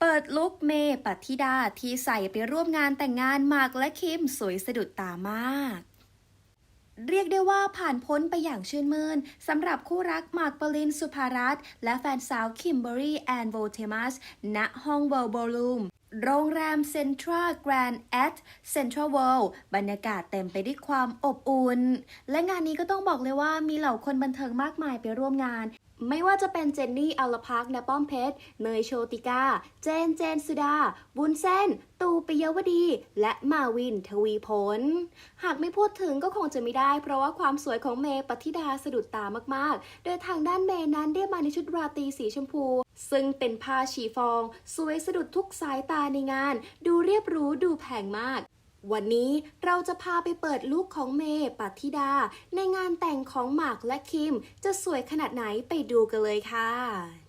เปิดลุกเมย์ปัทธิดาที่ใส่ไปร่วมงานแต่งงานหมากและคิมสวยสะดุดตามาก เรียกได้ว่าผ่านพ้นไปอย่างชื่นมื่นสำหรับคู่รักหมากปรินสุภารัตน์และแฟนสาวคิมเบอรี่แอนโวเทมัสณห้องเวลบอลูม โรงแรมเซ็นทรัลแกรนด์แอดเซ็นทรัลเวิลด์บรรยากาศเต็มไปด้วยความอบอุ่น และงานนี้ก็ต้องบอกเลยว่ามีเหล่าคนบันเทิงมากมายไปร่วมงาน ไม่ว่าจะเป็นเจนนี่อัลพักนป้อมเพชร เนยโชติกา เจนเจนสุดา บุญเส้น ตูปิยวดี และมาวินทวีพล หากไม่พูดถึงก็คงจะไม่ได้ เพราะว่าความสวยของเมย์ปฏิดาสะดุดตามากๆ โดยทางด้านเมย์นั้นได้มาในชุดราตรีสีชมพู ซึ่งเป็นผ้าชีฟอง สวยสะดุดทุกสายตาในงาน ดูเรียบรู้ดูแพงมากวันนี้เราจะพาไปเปิดลุคของเมย์ปัทธิดา ในงานแต่งของหมากและคิม จะสวยขนาดไหนไปดูกันเลยค่ะ